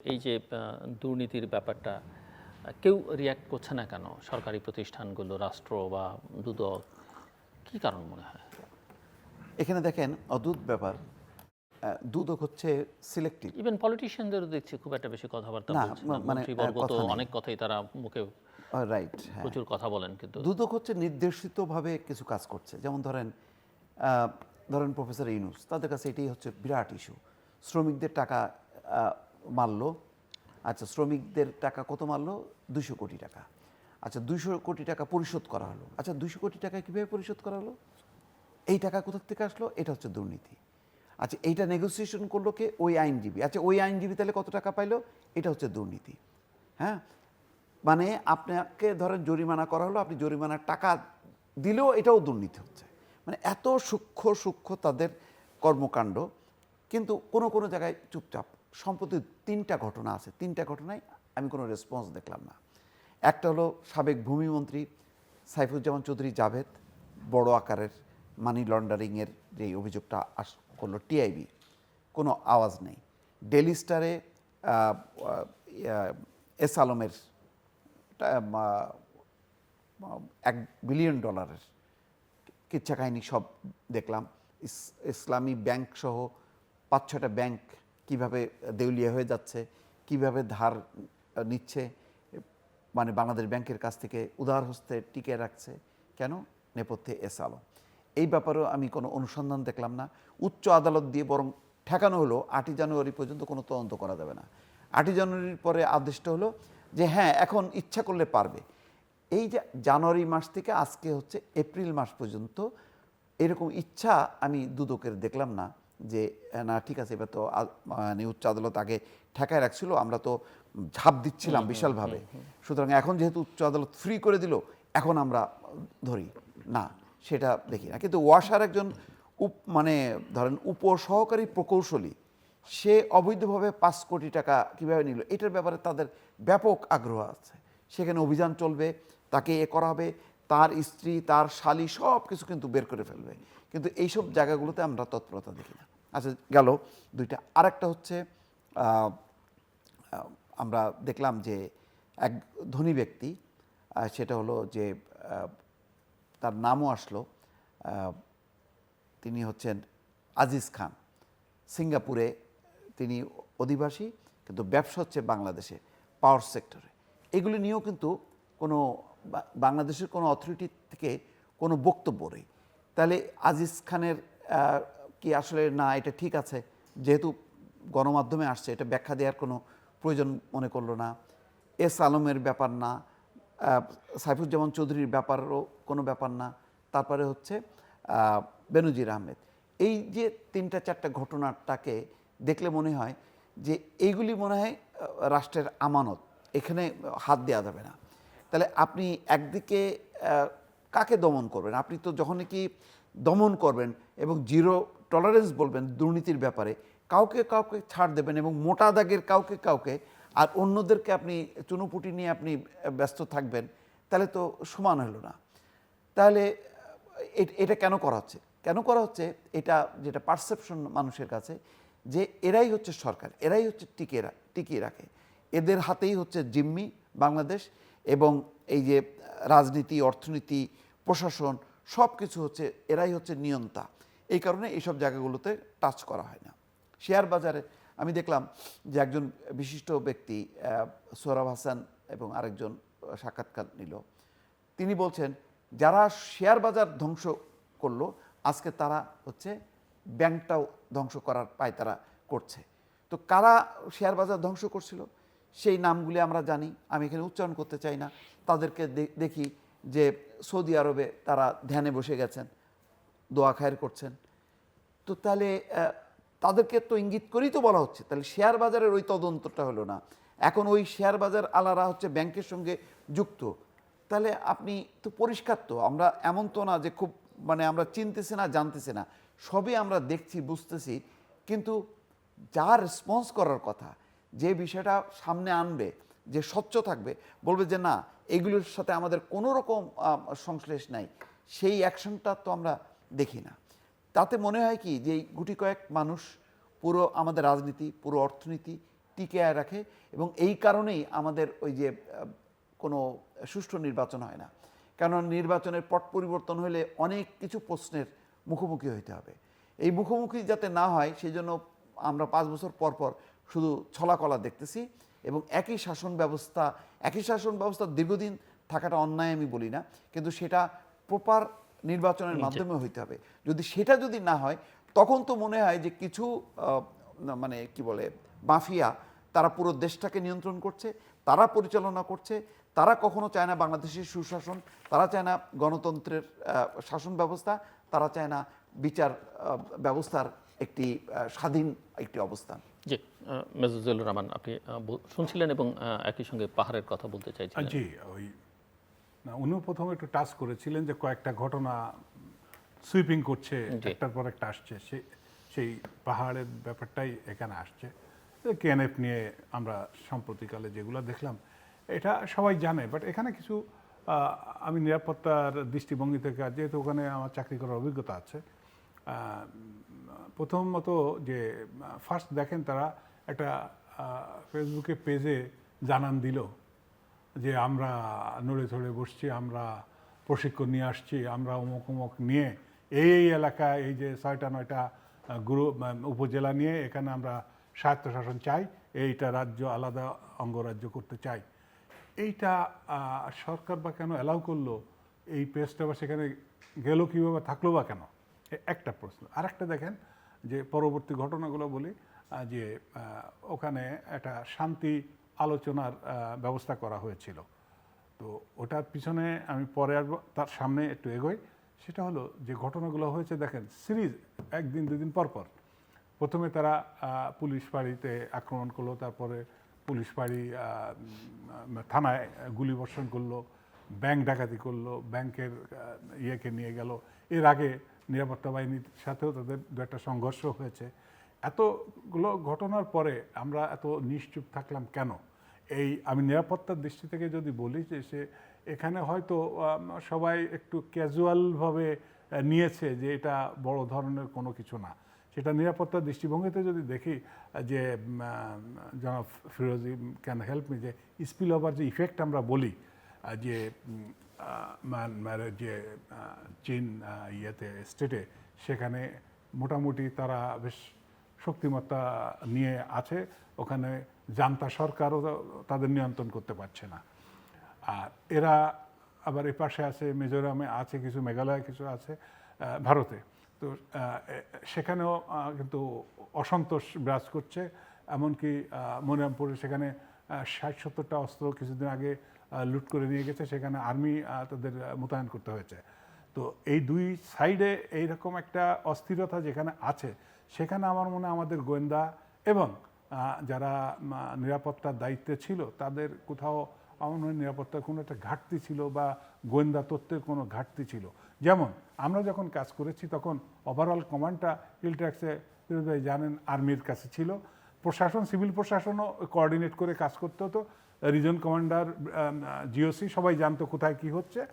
এই যে দুর্নীতির ব্যাপারটা কেউ রিয়াক্ট করছে না কেন সরকারি প্রতিষ্ঠানগুলো রাষ্ট্র বা দুদক? কি কারণ মনে হয়? এখানে দেখেন অদ্ভুত ব্যাপার। দুদক হচ্ছে সিলেক্টিভ ইভেন পলিটিশিয়ানদেরও দেখছি খুব একটা বেশি কথাবার্তা মানে। অনেক কথাই তারা মুখে রাইট হ্যাঁ। প্রচুর কথা বলেন কিন্তু। দুদক হচ্ছে নির্দেশিতভাবে কিছু কাজ করছে। যেমন ধরেন ধরেন প্রফেসর ইউনুস তাদের কাছে এটাই হচ্ছে বিরাট ইস্যু শ্রমিকদের টাকা মারলো। আচ্ছা শ্রমিকদের টাকা কত মারলো? দুশো কোটি টাকা। আচ্ছা দুশো কোটি টাকা পরিশোধ করা হলো। আচ্ছা দুশো কোটি টাকা কীভাবে পরিশোধ করা হলো? এই টাকা কোথা থেকে আসলো? এটা হচ্ছে দুর্নীতি। আচ্ছা এইটা নেগোসিয়েশন করল কে? ওই আইনজীবী। আচ্ছা ওই আইনজীবী তাহলে কত টাকা পাইলো? এটা হচ্ছে দুর্নীতি। হ্যাঁ? মানে আপনাকে ধরেন জরিমানা করা হলো, আপনি জরিমানার টাকা দিলেও এটাও দুর্নীতি হচ্ছে। মানে এত সূক্ষ্ম সূক্ষ্ম তাদের কর্মকাণ্ড, কিন্তু কোনো কোনো জায়গায় চুপচাপ সম্প্রতি তিনটা ঘটনা আছে। তিনটা ঘটনায় আমি কোনো রেসপন্স দেখলাম না। একটা হলো সাবেক ভূমিমন্ত্রী সাইফুজ্জামান চৌধুরী জাভেদ, বড় আকারের মানি লন্ডারিংয়ের যে অভিযোগটা আস, করল টিআইবি কোনো আওয়াজ নেই। ডেলি স্টারে এস আলমের এক বিলিয়ন ডলারের কিচ্ছা কাহিনী সব দেখলাম। ইস- ইসলামী ব্যাংক সহ পাঁচ ছটা ব্যাংক কীভাবে দেউলিয়া হয়ে যাচ্ছে, কীভাবে ধার নিচ্ছে মানে বাংলাদেশ ব্যাংকের কাছ থেকে উদার হস্তে টিকে রাখছে, কেন? নেপথ্যে এস এই ব্যাপারেও আমি কোনো অনুসন্ধান দেখলাম না। উচ্চ আদালত দিয়ে বরং ঠেকানো হলো, আটই জানুয়ারি পর্যন্ত কোনো তদন্ত করা যাবে না। আটই জানুয়ারির পরে আদেশটা হলো যে হ্যাঁ এখন ইচ্ছা করলে পারবে। এই যে জানুয়ারি মাস থেকে আজকে হচ্ছে এপ্রিল মাস পর্যন্ত এরকম ইচ্ছা আমি দুদকের দেখলাম না। যে না ঠিক আছে এবার তো মানে উচ্চ আদালত আগে ঠেকায় রাখছিল আমরা তো ঝাঁপ দিচ্ছিলাম বিশালভাবে। সুতরাং এখন যেহেতু উচ্চ আদালত ফ্রি করে দিল এখন আমরা ধরি না সেটা দেখি না। কিন্তু ওয়াসার একজন উপ মানে ধরেন উপসহকারী প্রকৌশলী সে অবৈধভাবে পাঁচ কোটি টাকা কীভাবে নিল? এটার ব্যাপারে তাদের ব্যাপক আগ্রহ আছে। সেখানে অভিযান চলবে তাকে এ করা হবে তার স্ত্রী, তার শালি সব কিছু কিন্তু বের করে ফেলবে। কিন্তু এইসব জায়গাগুলোতে আমরা তৎপরতা দেখি না। আচ্ছা গেল দুইটা। আরেকটা হচ্ছে আমরা দেখলাম যে এক ধনী ব্যক্তি সেটা হলো যে তার নামও আসলো তিনি হচ্ছেন আজিজ খান। সিঙ্গাপুরে তিনি অধিবাসী, কিন্তু ব্যবসা হচ্ছে বাংলাদেশে, পাওয়ার সেক্টরে। এগুলি নিয়েও কিন্তু কোনো বাংলাদেশের কোনো অথরিটি থেকে কোনো বক্তব্য নেই। তাহলে আজিজ খানের কি আসলে না এটা ঠিক আছে? যেহেতু গণমাধ্যমে আসছে, এটা ব্যাখ্যা দেওয়ার কোনো প্রয়োজন মনে করল না। এস আলমের ব্যাপার না সাইফুজ্জামান চৌধুরীর ব্যাপারও কোনো ব্যাপার না। তারপরে হচ্ছে বেনজির আহমেদ। এই যে তিনটা চারটা ঘটনাটাকে দেখলে মনে হয় যে এইগুলি মনে হয় রাষ্ট্রের আমানত। এখানে হাত দেওয়া যাবে না। তাহলে আপনি একদিকে কাকে দমন করবেন? আপনি তো যখনই কি দমন করবেন এবং জিরো টলারেন্স বলবেন দুর্নীতির ব্যাপারে, কাউকে কাউকে ছাড় দেবেন এবং মোটা দাগের কাউকে কাউকে আর অন্যদেরকে আপনি চুনোপুটি নিয়ে আপনি ব্যস্ত থাকবেন, তাহলে তো সমান হলো না। তাহলে এটা কেন করা হচ্ছে? কেন করা হচ্ছে? এটা যেটা পারসেপশন মানুষের কাছে যে এরাই হচ্ছে সরকার, এরাই হচ্ছে টিকিয়ে রা- টিকিয়ে রাখে। এদের হাতেই হচ্ছে জিম্মি বাংলাদেশ। এবং এই যে রাজনীতি, অর্থনীতি, প্রশাসন সব কিছু হচ্ছে, এরাই হচ্ছে নিয়ন্তা। এই কারণে এইসব জায়গাগুলোতে টাচ করা হয় না। শেয়ার বাজারে আমি দেখলাম যে একজন বিশিষ্ট ব্যক্তি সোহরাব হাসান এবং আরেকজন সাক্ষাৎকার নিল। তিনি বলছেন, যারা শেয়ার বাজার ধ্বংস করল, আজকে তারা হচ্ছে ব্যাংকটাও ধ্বংস করার পায় তারা করছে। তো কারা শেয়ার বাজার ধ্বংস করছিল? সেই নামগুলি আমরা জানি, আমি এখানে উচ্চারণ করতে চাই না। তাদেরকে দেখি যে সৌদি আরবে তারা ধ্যানে বসে গেছেন, দোয়া খায়ের করছেন। তো তাহলে তাদেরকে তো ইঙ্গিত করেই তো বলা হচ্ছে, তাহলে শেয়ার বাজারের ওই তদন্তটা হলো না। এখন ওই শেয়ার বাজার আলারা হচ্ছে ব্যাংকের সঙ্গে যুক্ত। তাহলে আপনি তো পরিষ্কার তো, আমরা এমন তো না যে খুব মানে আমরা চিনতেছি না, জানতেছি না। সবই আমরা দেখছি, বুঝতেছি, কিন্তু যা রেসপন্স করার কথা যে বিষয়টা সামনে আনবে, যে স্বচ্ছ থাকবে, বলবে যে না, এগুলোর সাথে আমাদের কোনো রকম সংশ্লেষ নাই। সেই অ্যাকশনটা তো আমরা দেখি না। তাতে মনে হয় কি, যে গুটি কয়েক মানুষ পুরো আমাদের রাজনীতি, পুরো অর্থনীতি টিকিয়ে রাখে এবং এই কারণেই আমাদের ওই যে কোনো সুষ্ঠু নির্বাচন হয় না। কেননা নির্বাচনের পট পরিবর্তন হলে অনেক কিছু প্রশ্নের মুখোমুখি হইতে হবে। এই মুখোমুখি যাতে না হয় সেই জন্য আমরা পাঁচ বছর পর পর শুধু ছলাকলা দেখতেছি এবং একই শাসন ব্যবস্থা একই শাসন ব্যবস্থা দীর্ঘদিন থাকাটা অন্যায় আমি বলি না কিন্তু সেটা প্রপার নির্বাচনের মাধ্যমে হইতে হবে। যদি সেটা যদি না হয় তখন তো মনে হয় যে কিছু মানে কি বলে মাফিয়া তারা পুরো দেশটাকে নিয়ন্ত্রণ করছে তারা পরিচালনা করছে তারা কখনো চায় না বাংলাদেশের সুশাসন তারা চায় না গণতন্ত্রের শাসন ব্যবস্থা তারা চায় না বিচার ব্যবস্থার একটি স্বাধীন একটি অবস্থান। জি মেজজুল রহমান আপনি শুনছিলেন এবং একই সঙ্গে পাহাড়ের কথা বলতে আর চাইছিলেন জি ওই উনিও প্রথমে একটু টাচ করেছিলেন যে কয়েকটা ঘটনা সুইপিং করছে। একটার পর একটা আসছে সে সেই পাহাড়ের ব্যাপারটাই এখানে আসছে কেএনএফ নিয়ে আমরা সাম্প্রতিককালে যেগুলো দেখলাম এটা সবাই জানে বাট এখানে কিছু আমি নিরাপত্তার দৃষ্টিভঙ্গি থেকে যেহেতু ওখানে আমার চাকরি করার অভিজ্ঞতা আছে প্রথমত যে ফার্স্ট দেখেন তারা একটা ফেসবুকে পেজে জানান দিল যে, আমরা নড়ে ধরে বসছি, আমরা প্রশিক্ষণ নিয়ে আসছি, আমরা অমুক অমুক নিয়ে এই এই এলাকায়, এই যে ছয়টা, নয়টা গ্রুপ উপজেলা নিয়ে এখানে আমরা স্বায়ত্তশাসন চাই, এইটা রাজ্য আলাদা অঙ্গরাজ্য করতে চাই। এইটা সরকার বা কেন অ্যালাউ করল? এই পেজটা বা সেখানে গেল কীভাবে, থাকল বা কেন? একটা প্রশ্ন। আরেকটা দেখেন যে পরবর্তী ঘটনাগুলো বলি যে ওখানে একটা শান্তি আলোচনার ব্যবস্থা করা হয়েছিল। তো ওটার পিছনে আমি পরে আসব, তার সামনে একটু এগোই। সেটা হলো যে ঘটনাগুলো হয়েছে, দেখেন, সিরিজ একদিন, দুদিন পর পর। প্রথমে তারা পুলিশ বাড়িতে আক্রমণ করল, তারপরে পুলিশ বাড়ি থানায় গুলি বর্ষণ করল, ব্যাংক ডাকাতি করল, ব্যাংকের ইয়েকে নিয়ে গেল। এর আগে নিরাপত্তা বাহিনীর সাথেও তাদের দু একটা সংঘর্ষ হয়েছে। এতগুলো ঘটনার পরে আমরা এত নিশ্চুপ থাকলাম কেন? এই আমি নিরাপত্তার দৃষ্টি থেকে যদি বলি যে সে এখানে হয়তো সবাই একটু ক্যাজুয়ালভাবে নিয়েছে যে এটা বড় ধরনের কোনো কিছু না। সেটা নিরাপত্তার দৃষ্টিভঙ্গিতে যদি দেখি, যে জনাব ফিরোজি ক্যান হেল্প মি যে স্পিল ওভার যে ইফেক্ট আমরা বলি যে মায়ানমারের যে চীন ইয়েতে, স্টেটে, সেখানে মোটামুটি তারা বেশ শক্তিমত্তা নিয়ে আছে। ওখানে জান্তা সরকারও তাদের নিয়ন্ত্রণ করতে পারছে না। আর এরা আবার এ পাশে আছে, মিজোরামে আছে কিছু, মেঘালয় কিছু আছে ভারতে। তো সেখানেও কিন্তু অসন্তোষ বিরাজ করছে। এমনকি মনিরামপুরে সেখানে ষাট সত্তরটা অস্ত্র কিছুদিন আগে লুট করে নিয়ে গেছে, সেখানে আর্মি তাদের মোতায়েন করতে হয়েছে। তো এই দুই সাইডে এইরকম একটা অস্থিরতা যেখানে আছে, সেখানে আমার মনে আমাদের গোয়েন্দা এবং যারা নিরাপত্তার দায়িত্বে ছিল, তাদের কোথাও আমার মনে নিরাপত্তার কোনো একটা ঘাটতি ছিল বা গোয়েন্দা তত্ত্বের কোনো ঘাটতি ছিল। যেমন, আমরা যখন কাজ করেছি, তখন ওভারঅল কমান্ডটা ইলট্যাক্সে ফিরোজ জানেন, আর্মির কাছে ছিল। প্রশাসন সিভিল প্রশাসনও কোঅর্ডিনেট করে কাজ করতে হতো। রিজন কমান্ডার জিওসি সবাই জানতো কোথায় কি হচ্ছে।